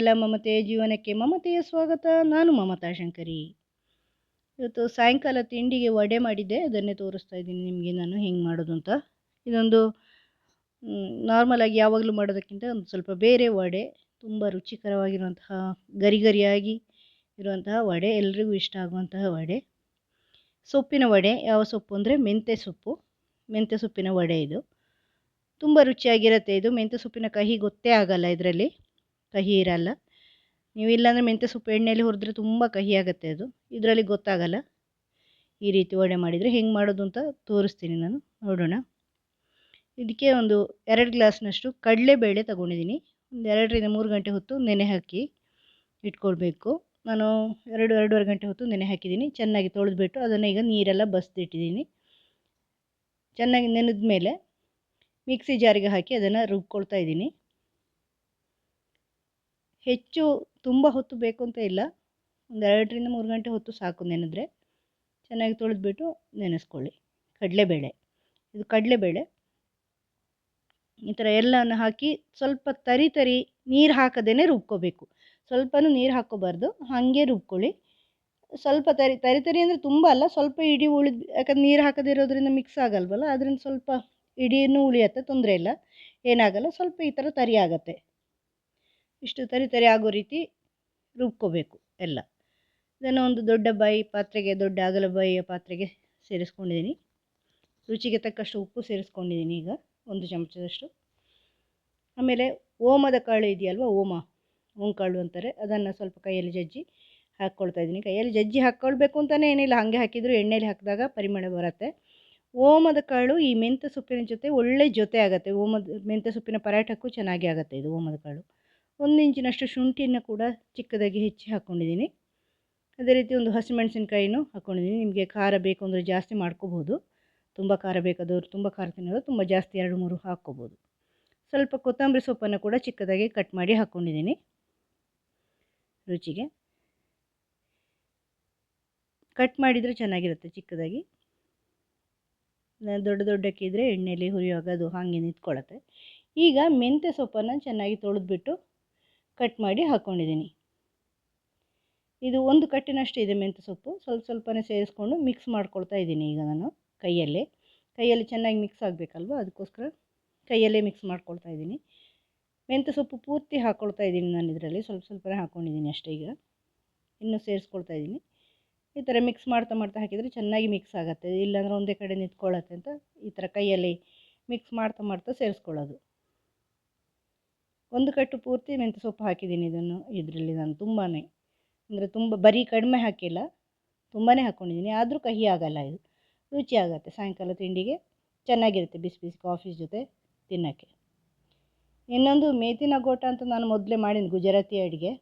ಪ್ರೀತಿಗೆಲ್ಲ ಮಮತೆ ಜೀವನಕ್ಕೆ ಮಮತೆಯ ಸ್ವಾಗತ. ನಾನು ಮಮತಾ ಶಂಕರಿ. ಇವತ್ತು ಸಾಯಂಕಾಲ ತಿಂಡಿಗೆ ವಡೆ ಮಾಡಿದ್ದೆ. ಅದನ್ನೇ ತೋರಿಸ್ತಾ ಇದ್ದೀನಿ ನಿಮಗೆ ನಾನು ಹೆಂಗೆ ಮಾಡೋದು ಅಂತ. ಇದೊಂದು ನಾರ್ಮಲಾಗಿ ಯಾವಾಗಲೂ ಮಾಡೋದಕ್ಕಿಂತ ಒಂದು ಸ್ವಲ್ಪ ಬೇರೆ ವಡೆ, ತುಂಬ ರುಚಿಕರವಾಗಿರುವಂತಹ ಗರಿ ಗರಿಯಾಗಿ ಇರುವಂತಹ ವಡೆ, ಎಲ್ರಿಗೂ ಇಷ್ಟ ಆಗುವಂತಹ ವಡೆ. ಸೊಪ್ಪಿನ ವಡೆ, ಯಾವ ಸೊಪ್ಪು ಅಂದರೆ ಮೆಂತ್ಯ ಸೊಪ್ಪು. ಮೆಂತ್ಯ ಸೊಪ್ಪಿನ ವಡೆ ಇದು. ತುಂಬ ರುಚಿಯಾಗಿರುತ್ತೆ ಇದು. ಮೆಂತ್ಯ ಸೊಪ್ಪಿನ ಕಹಿ ಗೊತ್ತೇ ಆಗಲ್ಲ ಇದರಲ್ಲಿ. ಕಹಿ ಇರಲ್ಲ. ನೀವು ಇಲ್ಲಾಂದರೆ ಮೆಂತ್ಯ ಸೊಪ್ಪು ಎಣ್ಣೆಯಲ್ಲಿ ಹುರಿದ್ರೆ ತುಂಬ ಕಹಿ ಆಗುತ್ತೆ ಅದು. ಇದರಲ್ಲಿ ಗೊತ್ತಾಗಲ್ಲ. ಈ ರೀತಿ ವಡೆ ಮಾಡಿದರೆ ಹೆಂಗೆ ಮಾಡೋದು ಅಂತ ತೋರಿಸ್ತೀನಿ ನಾನು. ನೋಡೋಣ. ಇದಕ್ಕೆ ಒಂದು ಎರಡು ಗ್ಲಾಸ್ನಷ್ಟು ಕಡಲೆಬೇಳೆ ತಗೊಂಡಿದ್ದೀನಿ. ಒಂದು ಎರಡರಿಂದ ಮೂರು ಗಂಟೆ ಹೊತ್ತು ನೆನೆ ಹಾಕಿ ಇಟ್ಕೊಳ್ಬೇಕು. ನಾನು ಎರಡು, ಎರಡೂವರೆ ಗಂಟೆ ಹೊತ್ತು ನೆನೆ ಹಾಕಿದ್ದೀನಿ. ಚೆನ್ನಾಗಿ ತೊಳೆದ್ಬಿಟ್ಟು ಅದನ್ನು ಈಗ ನೀರೆಲ್ಲ ಬಸ್ದಿಟ್ಟಿದ್ದೀನಿ. ಚೆನ್ನಾಗಿ ನೆನೆದ ಮೇಲೆ ಮಿಕ್ಸಿ ಜಾರಿಗೆ ಹಾಕಿ ಅದನ್ನು ರುಬ್ಕೊಳ್ತಾ ಇದ್ದೀನಿ. ಹೆಚ್ಚು ತುಂಬ ಹೊತ್ತು ಬೇಕು ಅಂತ ಇಲ್ಲ. ಒಂದು ಎರಡರಿಂದ ಮೂರು ಗಂಟೆ ಹೊತ್ತು ಸಾಕು ನೆನೆದ್ರೆ. ಚೆನ್ನಾಗಿ ತೊಳೆದ್ಬಿಟ್ಟು ನೆನೆಸ್ಕೊಳ್ಳಿ. ಕಡಲೆಬೇಳೆ. ಇದು ಕಡಲೆಬೇಳೆ. ಈ ಥರ ಎಲ್ಲವನ್ನು ಹಾಕಿ ಸ್ವಲ್ಪ ತರಿ ತರಿ ನೀರು ಹಾಕದೇ ರುಬ್ಕೋಬೇಕು. ಸ್ವಲ್ಪನೂ ನೀರು ಹಾಕ್ಕೋಬಾರ್ದು. ಹಾಗೆ ರುಬ್ಕೊಳ್ಳಿ. ಸ್ವಲ್ಪ ತರಿ ತರಿ ತರಿ ಅಂದರೆ ತುಂಬ ಅಲ್ಲ, ಸ್ವಲ್ಪ ಇಡಿ ಉಳಿದು, ಯಾಕಂದ್ರೆ ನೀರು ಹಾಕದಿರೋದ್ರಿಂದ ಮಿಕ್ಸ್ ಆಗಲ್ವಲ್ಲ, ಅದರಿಂದ ಸ್ವಲ್ಪ ಇಡೀನೂ ಉಳಿಯತ್ತೆ, ತೊಂದರೆ ಇಲ್ಲ. ಏನಾಗಲ್ಲ, ಸ್ವಲ್ಪ ಈ ಥರ ತರಿ ಆಗತ್ತೆ. ಇಷ್ಟು ತರಿ ತರಿ ಆಗೋ ರೀತಿ ರುಬ್ಕೋಬೇಕು ಎಲ್ಲ. ಇದನ್ನು ಒಂದು ದೊಡ್ಡ ಬಾಯಿ ಪಾತ್ರೆಗೆ, ದೊಡ್ಡ ಅಗಲ ಬಾಯಿಯ ಪಾತ್ರೆಗೆ ಸೇರಿಸ್ಕೊಂಡಿದ್ದೀನಿ ರುಚಿಗೆ ತಕ್ಕಷ್ಟು ಉಪ್ಪು ಸೇರಿಸ್ಕೊಂಡಿದ್ದೀನಿ ಈಗ, ಒಂದು ಚಮಚದಷ್ಟು. ಆಮೇಲೆ ಓಮದ ಕಾಳು ಇದೆಯಲ್ವ, ಓಮ, ಓಂಕಾಳು ಅಂತಾರೆ, ಅದನ್ನು ಸ್ವಲ್ಪ ಕೈಯಲ್ಲಿ ಜಜ್ಜಿ ಹಾಕ್ಕೊಳ್ತಾ ಇದ್ದೀನಿ ಕೈಯಲ್ಲಿ ಜಜ್ಜಿ ಹಾಕ್ಕೊಳ್ಬೇಕು ಅಂತಲೇ ಏನಿಲ್ಲ, ಹಾಗೆ ಹಾಕಿದರೂ ಎಣ್ಣೆಯಲ್ಲಿ ಹಾಕಿದಾಗ ಪರಿಮಳ ಬರುತ್ತೆ. ಓಮದ ಕಾಳು ಈ ಮೆಂತ್ಯ ಸೊಪ್ಪಿನ ಜೊತೆ ಒಳ್ಳೆ ಜೊತೆ ಆಗುತ್ತೆ. ಓಮದ, ಮೆಂತ್ಯ ಸೊಪ್ಪಿನ ಪರಾಟಕ್ಕೂ ಚೆನ್ನಾಗಿ ಆಗುತ್ತೆ ಇದು ಓಮದ ಕಾಳು. ಒಂದು ಇಂಚಿನಷ್ಟು ಶುಂಠಿಯನ್ನು ಕೂಡ ಚಿಕ್ಕದಾಗಿ ಹೆಚ್ಚಿ ಹಾಕ್ಕೊಂಡಿದ್ದೀನಿ ಅದೇ ರೀತಿ ಒಂದು ಹಸಿಮೆಣಸಿನ್ಕಾಯಿನೂ ಹಾಕ್ಕೊಂಡಿದ್ದೀನಿ ನಿಮಗೆ ಖಾರ ಬೇಕು ಅಂದರೆ ಜಾಸ್ತಿ ಮಾಡ್ಕೋಬೋದು. ತುಂಬ ಖಾರ ಬೇಕಾದವರು ತುಂಬ ಖಾರ ತಿನ್ನೋದು ತುಂಬ ಜಾಸ್ತಿ ಎರಡು ಮೂರು ಹಾಕ್ಕೋಬೋದು. ಸ್ವಲ್ಪ ಕೊತ್ತಂಬರಿ ಸೊಪ್ಪನ್ನು ಕೂಡ ಚಿಕ್ಕದಾಗಿ ಕಟ್ ಮಾಡಿ ಹಾಕ್ಕೊಂಡಿದ್ದೀನಿ ರುಚಿಗೆ. ಕಟ್ ಮಾಡಿದರೆ ಚೆನ್ನಾಗಿರುತ್ತೆ ಚಿಕ್ಕದಾಗಿ. ದೊಡ್ಡ ದೊಡ್ಡಕ್ಕಿದ್ರೆ ಎಣ್ಣೆಯಲ್ಲಿ ಹುರಿಯುವಾಗ ಅದು ಹಾಗೆ ನಿಂತ್ಕೊಳ್ಳುತ್ತೆ ಈಗ ಮೆಂತ್ಯ ಸೊಪ್ಪನ್ನು ಚೆನ್ನಾಗಿ ತೊಳೆದ್ಬಿಟ್ಟು ಕಟ್ ಮಾಡಿ ಹಾಕ್ಕೊಂಡಿದ್ದೀನಿ ಇದು ಒಂದು ಕಟ್ಟಿನಷ್ಟು ಇದೆ ಮೆಂತ್ಯ ಸೊಪ್ಪು. ಸ್ವಲ್ಪ ಸ್ವಲ್ಪನೇ ಸೇರಿಸ್ಕೊಂಡು ಮಿಕ್ಸ್ ಮಾಡ್ಕೊಳ್ತಾ ಇದ್ದೀನಿ ಈಗ ನಾನು ಕೈಯಲ್ಲೇ. ಕೈಯಲ್ಲಿ ಚೆನ್ನಾಗಿ ಮಿಕ್ಸ್ ಆಗಬೇಕಲ್ವ? ಅದಕ್ಕೋಸ್ಕರ ಕೈಯಲ್ಲೇ ಮಿಕ್ಸ್ ಮಾಡ್ಕೊಳ್ತಾ ಇದ್ದೀನಿ. ಮೆಂತ್ಯ ಸೊಪ್ಪು ಪೂರ್ತಿ ಹಾಕ್ಕೊಳ್ತಾ ಇದ್ದೀನಿ ನಾನು ಇದರಲ್ಲಿ. ಸ್ವಲ್ಪ ಸ್ವಲ್ಪನೇ ಹಾಕ್ಕೊಂಡಿದ್ದೀನಿ ಅಷ್ಟೇ ಈಗ. ಇನ್ನೂ ಸೇರಿಸ್ಕೊಳ್ತಾ ಇದ್ದೀನಿ. ಈ ಥರ ಮಿಕ್ಸ್ ಮಾಡ್ತಾ ಮಾಡ್ತಾ ಹಾಕಿದರೆ ಚೆನ್ನಾಗಿ ಮಿಕ್ಸ್ ಆಗುತ್ತೆ. ಇಲ್ಲಾಂದರೆ ಒಂದೇ ಕಡೆ ನಿಂತ್ಕೊಳ್ಳುತ್ತೆ ಅಂತ ಈ ಥರ ಕೈಯಲ್ಲಿ ಮಿಕ್ಸ್ ಮಾಡ್ತಾ ಮಾಡ್ತಾ ಸೇರಿಸ್ಕೊಳ್ಳೋದು. ಒಂದು ಕಟ್ಟು ಪೂರ್ತಿ ಮೆಂತ್ಯ ಸೊಪ್ಪು ಹಾಕಿದ್ದೀನಿ ಇದನ್ನು, ಇದರಲ್ಲಿ ನಾನು ತುಂಬಾ ಅಂದರೆ ತುಂಬ, ಬರೀ ಕಡಿಮೆ ಹಾಕಿಲ್ಲ ತುಂಬಾ ಹಾಕ್ಕೊಂಡಿದ್ದೀನಿ ಆದರೂ ಕಹಿ ಆಗಲ್ಲ ಇದು. ರುಚಿ ಆಗುತ್ತೆ. ಸಾಯಂಕಾಲ ತಿಂಡಿಗೆ ಚೆನ್ನಾಗಿರುತ್ತೆ ಬಿಸಿ ಬಿಸಿ ಕಾಫಿ ಜೊತೆ ತಿನ್ನೋಕ್ಕೆ. ಇನ್ನೊಂದು ಮೇತಿನ ಗೋಟ ಅಂತ ನಾನು ಮೊದಲೇ ಮಾಡೀನಿ, ಗುಜರಾತಿ ಅಡುಗೆ.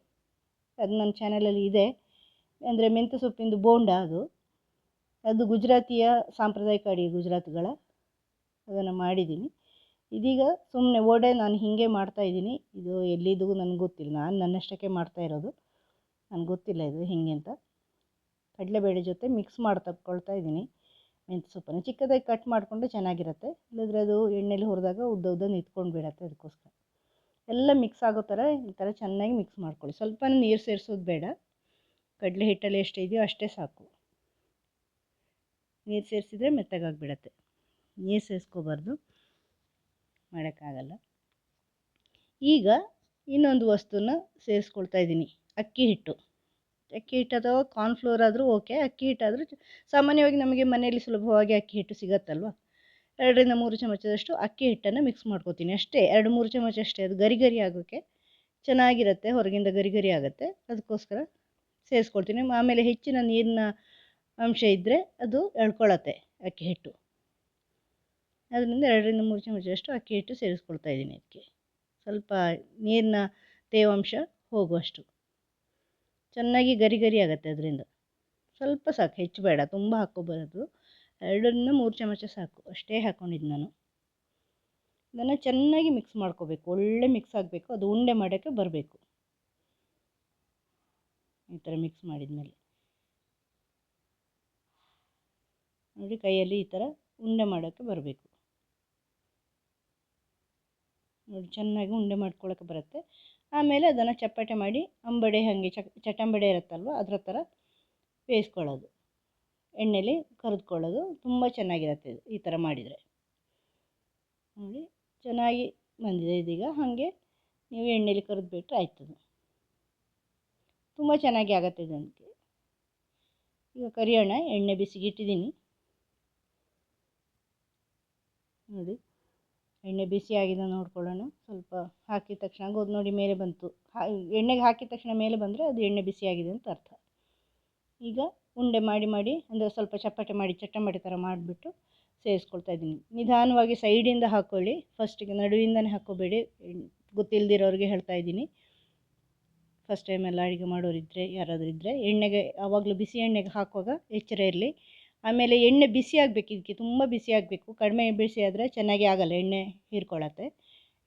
ಅದು ನನ್ನ ಚಾನಲಲ್ಲಿ ಇದೆ. ಅಂದರೆ ಮೆಂತ್ಯ ಸೊಪ್ಪಿಂದು ಬೋಂಡ ಅದು. ಅದು ಗುಜರಾತಿಯ ಸಾಂಪ್ರದಾಯಿಕ ಅಡುಗೆ, ಗುಜರಾತ್ಗಳ. ಅದನ್ನು ಮಾಡಿದ್ದೀನಿ. ಇದೀಗ ಸುಮ್ಮನೆ ಓಡೆ ನಾನು ಹೀಗೆ ಮಾಡ್ತಾಯಿದ್ದೀನಿ ಇದು ಎಲ್ಲಿದು ನನಗೆ ಗೊತ್ತಿಲ್ಲ. ನಾನು ನನ್ನಷ್ಟಕ್ಕೆ ಮಾಡ್ತಾ ಇರೋದು. ನನಗೆ ಗೊತ್ತಿಲ್ಲ ಇದು ಹೇಗೆ ಅಂತ. ಕಡಲೆಬೇಳೆ ಜೊತೆ ಮಿಕ್ಸ್ ಮಾಡಿ ತಕ್ಕೊಳ್ತಾ ಇದ್ದೀನಿ. ಮೆಂತ್ಯ ಸೊಪ್ಪನ್ನು ಚಿಕ್ಕದಾಗಿ ಕಟ್ ಮಾಡಿಕೊಂಡು ಚೆನ್ನಾಗಿರುತ್ತೆ. ಇಲ್ಲದ್ರೆ ಅದು ಎಣ್ಣೆಲಿ ಹುರಿದಾಗ ಉದ್ದ ಉದ್ದ ನಿಂತ್ಕೊಂಡು ಬಿಡತ್ತೆ ಅದಕ್ಕೋಸ್ಕರ. ಎಲ್ಲ ಮಿಕ್ಸ್ ಆಗೋ ಥರ ಈ ಥರ ಚೆನ್ನಾಗಿ ಮಿಕ್ಸ್ ಮಾಡ್ಕೊಳ್ಳಿ. ಸ್ವಲ್ಪ ನೀರು ಸೇರಿಸೋದು ಬೇಡ. ಕಡಲೆ ಹಿಟ್ಟಲ್ಲಿ ಎಷ್ಟು ಇದೆಯೋ ಅಷ್ಟೇ ಸಾಕು. ನೀರು ಸೇರಿಸಿದ್ರೆ ಮೆತ್ತಗಾಗಿಬಿಡತ್ತೆ. ನೀರು ಸೇರಿಸ್ಕೋಬಾರ್ದು. ಮಾಡೋಕ್ಕಾಗಲ್ಲ. ಈಗ ಇನ್ನೊಂದು ವಸ್ತುನ ಸೇರಿಸ್ಕೊಳ್ತಾ ಇದ್ದೀನಿ, ಅಕ್ಕಿ ಹಿಟ್ಟು. ಅಕ್ಕಿ ಹಿಟ್ಟು ಅಥವಾ ಕಾರ್ನ್ಫ್ಲೋರ್ ಆದರೂ ಓಕೆ ಅಕ್ಕಿ ಹಿಟ್ಟಾದರೂ ಸಾಮಾನ್ಯವಾಗಿ ನಮಗೆ ಮನೆಯಲ್ಲಿ ಸುಲಭವಾಗಿ ಅಕ್ಕಿ ಹಿಟ್ಟು ಸಿಗತ್ತಲ್ವ? ಎರಡರಿಂದ ಮೂರು ಚಮಚದಷ್ಟು ಅಕ್ಕಿ ಹಿಟ್ಟನ್ನು ಮಿಕ್ಸ್ ಮಾಡ್ಕೋತೀನಿ ಅಷ್ಟೇ. ಎರಡು ಮೂರು ಚಮಚ ಅಷ್ಟೇ, ಅದು ಗರಿ ಗರಿ ಆಗೋಕ್ಕೆ ಚೆನ್ನಾಗಿರುತ್ತೆ, ಹೊರಗಿಂದ ಗರಿ ಗರಿ ಆಗುತ್ತೆ. ಅದಕ್ಕೋಸ್ಕರ ಸೇರಿಸ್ಕೊಳ್ತೀನಿ. ಆಮೇಲೆ ಹೆಚ್ಚಿನ ನೀರಿನ ಅಂಶ ಇದ್ದರೆ ಅದು ಎಳ್ಕೊಳ್ಳತ್ತೆ ಅಕ್ಕಿ ಹಿಟ್ಟು. ಅದರಿಂದ ಎರಡರಿಂದ ಮೂರು ಚಮಚದಷ್ಟು ಅಕ್ಕಿ ಹಿಟ್ಟು ಸೇರಿಸ್ಕೊಳ್ತಾ ಇದ್ದೀನಿ ಅದಕ್ಕೆ ಸ್ವಲ್ಪ ನೀರಿನ ತೇವಾಂಶ ಹೋಗುವಷ್ಟು. ಚೆನ್ನಾಗಿ ಗರಿ ಗರಿ ಆಗುತ್ತೆ ಅದರಿಂದ. ಸ್ವಲ್ಪ ಸಾಕು, ಹೆಚ್ಚು ಬೇಡ, ತುಂಬ ಹಾಕ್ಕೊಬಾರದು. ಎರಡರಿಂದ ಮೂರು ಚಮಚ ಸಾಕು, ಅಷ್ಟೇ ಹಾಕ್ಕೊಂಡಿದ್ದು ನಾನು. ಇದನ್ನು ಚೆನ್ನಾಗಿ ಮಿಕ್ಸ್ ಮಾಡ್ಕೋಬೇಕು, ಒಳ್ಳೆ ಮಿಕ್ಸ್ ಆಗಬೇಕು, ಅದು ಉಂಡೆ ಮಾಡೋಕ್ಕೆ ಬರಬೇಕು. ಈ ಥರ ಮಿಕ್ಸ್ ಮಾಡಿದ್ಮೇಲೆ. ನೋಡಿ ಕೈಯಲ್ಲಿ ಈ ಥರ ಉಂಡೆ ಮಾಡೋಕ್ಕೆ ಬರಬೇಕು ನೋಡಿ ಚೆನ್ನಾಗಿ ಉಂಡೆ ಮಾಡ್ಕೊಳ್ಳೋಕೆ ಬರುತ್ತೆ. ಆಮೇಲೆ ಅದನ್ನು ಚಪ್ಪಟೆ ಮಾಡಿ ಅಂಬಡೆ ಹಾಗೆ ಚ ಚಟಂಬಡೆ ಇರುತ್ತಲ್ವ ಅದರ ಥರ ಬೇಯಿಸ್ಕೊಳ್ಳೋದು. ಎಣ್ಣೆಲಿ ಕರಿದ್ಕೊಳ್ಳೋದು. ತುಂಬ ಚೆನ್ನಾಗಿರುತ್ತೆ ಇದು ಈ ಥರ ಮಾಡಿದರೆ. ನೋಡಿ ಚೆನ್ನಾಗಿ ಬಂದಿದೆ ಇದೀಗ. ಹಾಗೆ ನೀವು ಎಣ್ಣೆಲಿ ಕರಿದ್ಬಿಟ್ರೆ ಆಯ್ತದೆ. ತುಂಬ ಚೆನ್ನಾಗಿ ಆಗುತ್ತೆ ಇದಕ್ಕೆ ಈಗ ಕರಿಯೋಣ. ಎಣ್ಣೆ ಬಿಸಿಗಿಟ್ಟಿದ್ದೀನಿ. ನೋಡಿ. ಎಣ್ಣೆ ಬಿಸಿ ಆಗಿದೆ ನೋಡ್ಕೊಳ್ಳೋಣ. ಸ್ವಲ್ಪ ಹಾಕಿದ ತಕ್ಷಣ ಗೋಧಿ ನೋಡಿ ಮೇಲೆ ಬಂತು. ಎಣ್ಣೆಗೆ ಹಾಕಿದ ತಕ್ಷಣ ಮೇಲೆ ಬಂದರೆ ಅದು ಎಣ್ಣೆ ಬಿಸಿಯಾಗಿದೆ ಅಂತ ಅರ್ಥ. ಈಗ ಉಂಡೆ ಮಾಡಿ ಮಾಡಿ, ಅಂದರೆ ಸ್ವಲ್ಪ ಚಪ್ಪಟೆ ಮಾಡಿ, ಚಟ್ಟಂಬಡೆ ಥರ ಮಾಡಿಬಿಟ್ಟು ಸೇರಿಸ್ಕೊಳ್ತಾ ಇದ್ದೀನಿ. ನಿಧಾನವಾಗಿ ಸೈಡಿಂದ ಹಾಕ್ಕೊಳ್ಳಿ ಫಸ್ಟಿಗೆ ನಡುವಿಂದನೇ ಹಾಕ್ಕೋಬೇಡಿ. ಗೊತ್ತಿಲ್ಲದಿರೋರಿಗೆ ಹೇಳ್ತಾ ಇದ್ದೀನಿ. ಫಸ್ಟ್ ಟೈಮ್ ಎಲ್ಲ ಅಡುಗೆ ಮಾಡೋರಿದ್ದರೆ ಯಾರಾದರೂ ಇದ್ದರೆ ಎಣ್ಣೆಗೆ, ಆವಾಗಲೂ ಬಿಸಿ ಎಣ್ಣೆಗೆ ಹಾಕುವಾಗ ಎಚ್ಚರ ಇರಲಿ. ಆಮೇಲೆ ಎಣ್ಣೆ ಬಿಸಿ ಆಗಬೇಕು ಇದಕ್ಕೆ, ತುಂಬ ಬಿಸಿ ಆಗಬೇಕು. ಕಡಿಮೆ ಬಿಸಿ ಆದರೆ ಚೆನ್ನಾಗಿ ಆಗಲ್ಲ, ಎಣ್ಣೆ ಹೀರ್ಕೊಳ್ಳುತ್ತೆ,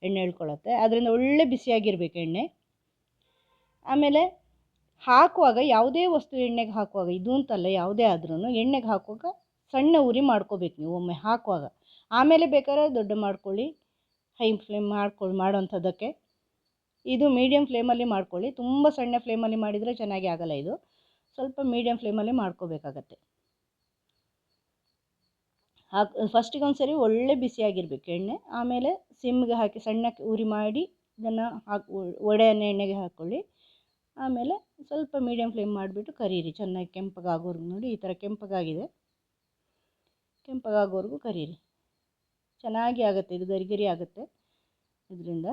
ಎಣ್ಣೆ ಇಳ್ಕೊಳ್ಳುತ್ತೆ ಅದರಿಂದ ಒಳ್ಳೆ ಬಿಸಿಯಾಗಿರ್ಬೇಕು ಎಣ್ಣೆ. ಆಮೇಲೆ ಹಾಕುವಾಗ ಯಾವುದೇ ವಸ್ತು ಎಣ್ಣೆಗೆ ಹಾಕುವಾಗ, ಇದು ಅಂತಲ್ಲ ಯಾವುದೇ ಆದ್ರೂ ಎಣ್ಣೆಗೆ ಹಾಕುವಾಗ ಸಣ್ಣ ಉರಿ ಮಾಡ್ಕೋಬೇಕು ನೀವು ಒಮ್ಮೆ ಹಾಕುವಾಗ. ಆಮೇಲೆ ಬೇಕಾದ್ರೆ ದೊಡ್ಡ ಮಾಡ್ಕೊಳ್ಳಿ, ಹೈ ಫ್ಲೇಮ್ ಮಾಡ್ಕೊಳ್ಳಿ ಮಾಡೋವಂಥದ್ದಕ್ಕೆ. ಇದು ಮೀಡಿಯಮ್ ಫ್ಲೇಮಲ್ಲಿ ಮಾಡ್ಕೊಳ್ಳಿ. ತುಂಬ ಸಣ್ಣ ಫ್ಲೇಮಲ್ಲಿ ಮಾಡಿದರೆ ಚೆನ್ನಾಗಿ ಆಗಲ್ಲ ಇದು. ಸ್ವಲ್ಪ ಮೀಡಿಯಮ್ ಫ್ಲೇಮಲ್ಲಿ ಮಾಡ್ಕೋಬೇಕಾಗತ್ತೆ. ಹಾಕಿ ಫಸ್ಟಿಗೆ ಒಂದು ಸರಿ ಒಳ್ಳೆ ಬಿಸಿಯಾಗಿರಬೇಕು ಎಣ್ಣೆ, ಆಮೇಲೆ ಸಿಮ್ಗೆ ಹಾಕಿ ಸಣ್ಣಕ್ಕೆ ಉರಿ ಮಾಡಿ ಇದನ್ನು ಹಾಕಿ ವಡೆಯನ್ನು ಎಣ್ಣೆಗೆ ಹಾಕ್ಕೊಳ್ಳಿ ಆಮೇಲೆ ಸ್ವಲ್ಪ ಮೀಡಿಯಮ್ ಫ್ಲೇಮ್ ಮಾಡಿಬಿಟ್ಟು ಕರೀರಿ, ಚೆನ್ನಾಗಿ ಕೆಂಪಗಾಗೋರ್ಗು ನೋಡಿ ಈ ಥರ ಕೆಂಪಗಾಗಿದೆ. ಕೆಂಪಗಾಗೋವರೆಗೂ ಕರೀರಿ. ಚೆನ್ನಾಗಿ ಆಗುತ್ತೆ, ಇದು ಗರಿ ಗರಿ ಆಗುತ್ತೆ. ಇದರಿಂದ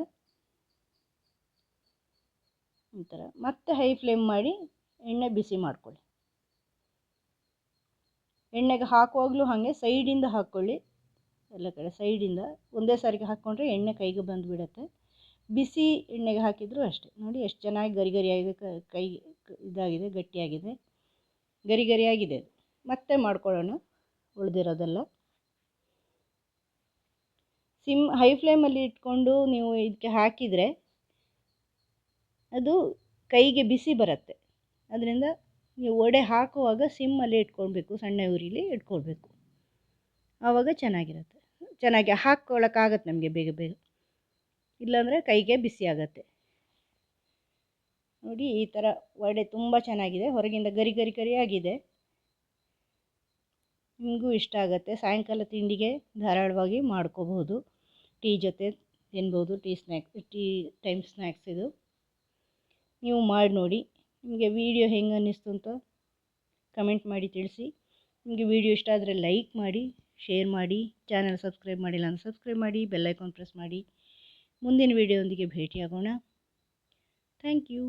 ಈ ಥರ ಮತ್ತೆ ಹೈ ಫ್ಲೇಮ್ ಮಾಡಿ ಎಣ್ಣೆ ಬಿಸಿ ಮಾಡ್ಕೊಳ್ಳಿ. ಎಣ್ಣೆಗೆ ಹಾಕುವಾಗಲೂ ಹಾಗೆ ಸೈಡಿಂದ ಹಾಕ್ಕೊಳ್ಳಿ ಎಲ್ಲ ಕಡೆ ಸೈಡಿಂದ ಒಂದೇ ಸಾರಿಗೆ ಹಾಕ್ಕೊಂಡ್ರೆ ಎಣ್ಣೆ ಕೈಗೆ ಬಂದುಬಿಡತ್ತೆ. ಬಿಸಿ ಎಣ್ಣೆಗೆ ಹಾಕಿದರೂ ಅಷ್ಟೇ. ನೋಡಿ ಎಷ್ಟು ಚೆನ್ನಾಗಿ ಗರಿ ಗರಿಯಾಗಿದೆ ಕೈ ಇದಾಗಿದೆ, ಗಟ್ಟಿಯಾಗಿದೆ. ಗರಿ ಗರಿಯಾಗಿದೆ ಮತ್ತೆ ಮಾಡ್ಕೊಳ್ಳೋಣ. ಉಳಿದಿರೋದೆಲ್ಲ. ಸಿಮ್ ಹೈ ಫ್ಲೇಮಲ್ಲಿ ಇಟ್ಕೊಂಡು ನೀವು ಇದಕ್ಕೆ ಹಾಕಿದರೆ ಅದು ಕೈಗೆ ಬಿಸಿ ಬರುತ್ತೆ. ಅದರಿಂದ ನೀವು ವಡೆ ಹಾಕುವಾಗ ಸಿಮ್ಮಲ್ಲಿ ಇಟ್ಕೊಳ್ಬೇಕು, ಸಣ್ಣ ಉರಿಲಿ ಇಟ್ಕೊಳ್ಬೇಕು. ಆವಾಗ ಚೆನ್ನಾಗಿರುತ್ತೆ. ಚೆನ್ನಾಗಿ ಹಾಕ್ಕೊಳ್ಳೋಕ್ಕಾಗತ್ತೆ ನಮಗೆ ಬೇಗ ಬೇಗ. ಇಲ್ಲಾಂದರೆ ಕೈಗೆ ಬಿಸಿ ಆಗುತ್ತೆ. ನೋಡಿ ಈ ಥರ ವಡೆ ತುಂಬ ಚೆನ್ನಾಗಿದೆ. ಹೊರಗಿಂದ ಗರಿ ಗರಿ ಗರಿಯಾಗಿದೆ ನಿಮಗೂ ಇಷ್ಟ ಆಗುತ್ತೆ. ಸಾಯಂಕಾಲ ತಿಂಡಿಗೆ ಧಾರಾಳವಾಗಿ ಮಾಡ್ಕೋಬಹುದು. ಟೀ ಜೊತೆ ತಿನ್ಬೋದು. Tea snacks tea time snacks ಇದು. ನೀವು ಮಾಡಿ ನೋಡಿ. ನಿಮಗೆ ವಿಡಿಯೋ ಹೆಂಗೆ ಅನ್ನಿಸ್ತು ಅಂತ ಕಮೆಂಟ್ ಮಾಡಿ ತಿಳಿಸಿ. ನಿಮಗೆ ವಿಡಿಯೋ ಇಷ್ಟ ಆದರೆ ಲೈಕ್ ಮಾಡಿ, ಶೇರ್ ಮಾಡಿ, ಚಾನಲ್ ಸಬ್ಸ್ಕ್ರೈಬ್ ಮಾಡಿಲ್ಲ ಅಂದರೆ ಸಬ್ಸ್ಕ್ರೈಬ್ ಮಾಡಿ ಬೆಲ್ಲೈಕಾನ್ ಪ್ರೆಸ್ ಮಾಡಿ. ಮುಂದಿನ ವಿಡಿಯೋದೊಂದಿಗೆ ಭೇಟಿಯಾಗೋಣ. Thank you.